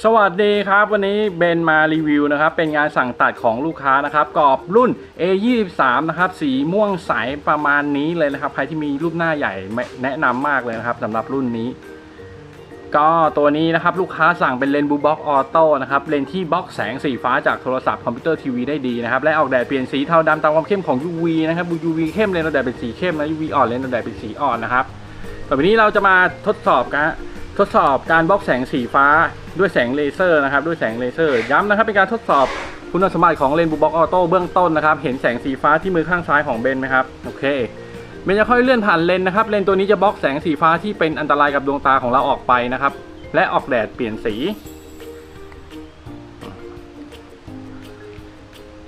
สวัสดีครับวันนี้เบนมารีวิวนะครับเป็นงานสั่งตัดของลูกค้านะครับกรอบรุ่น A23 นะครับสีม่วงใสประมาณนี้เลยนะครับ ใครที่มีรูปหน้าใหญ่แนะนำมากเลยนะครับสำหรับรุ่นนี้ ก็ตัวนี้นะครับลูกค้าสั่งเป็นเลนส์บูบ็อกออโต้นะครับเลนส์ที่บล็อกแสงสีฟ้าจากโทรศัพท์คอมพิวเตอร์ทีวีได้ดีนะครับและออกแดดเปลี่ยนสีเทาดำตามความเข้มของ UV นะครับ UV เข้มเลนส์ออกแดดเป็นสีเข้มและ UV อ่อนเลนส์ออกแดดเป็นสีอ่อนนะครับต่อไปนี้เราจะมาทดสอบกัน ทดสอบการบล็อกแสงสีฟ้าด้วยแสงเลเซอร์นะครับด้วยแสงเลเซอร์ย้ำนะครับเป็นการทดสอบคุณสมบัติของเลนส์บูบ็อกออโต้เบื้องต้นนะครับเห็นแสงสีฟ้าที่มือข้างซ้ายของเบนไหมครับโอเคเบนจะค่อยเลื่อนผ่านเลนนะครับเลนตัวนี้จะบล็อกแสงสีฟ้าที่เป็นอันตรายกับดวงตาของเราออกไปนะครับและออกแดดเปลี่ยนสี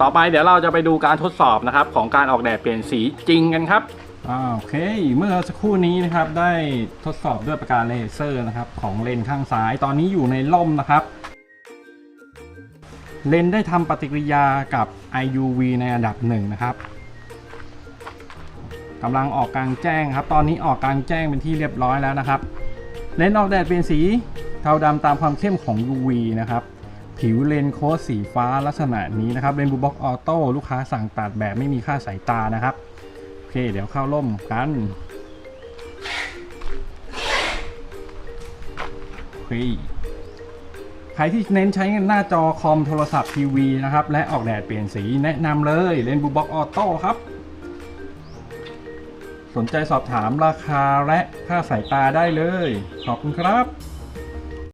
ต่อไปเดี๋ยวเราจะไปดูการทดสอบนะครับของการออกแดดเปลี่ยนสีจริงกันครับ อ่าโอเค เมื่อสักครู่นี้นะครับได้ทดสอบด้วยประการเลเซอร์นะครับของเลนข้างซ้ายตอนนี้อยู่ในร่มนะครับ เลนได้ทำปฏิกิริยากับ IUV ในอันดับหนึ่งนะครับกำลังออกกลางแจ้งครับ ตอนนี้ออกกลางแจ้งเป็นที่เรียบร้อยแล้วนะครับ เลนออกแดดเปลี่ยนสีเทาดำตามความเข้มของ UV นะครับผิวเลนโค้ดสีฟ้าลักษณะนี้นะครับเลนบูบ็อกออโต้ลูกค้าสั่งตัดแบบไม่มีค่าสายตานะครับ เคเดี๋ยวเข้าร่มกันโอเคใครที่เน้นใช้หน้าจอคอมโทรศัพท์ทีวีนะครับ และออกแดดเปลี่ยนสีแนะนำเลยเลนส์บูบ็อกออโต้ครับ สนใจสอบถามราคาและค่าสายตาได้เลย ขอบคุณครับ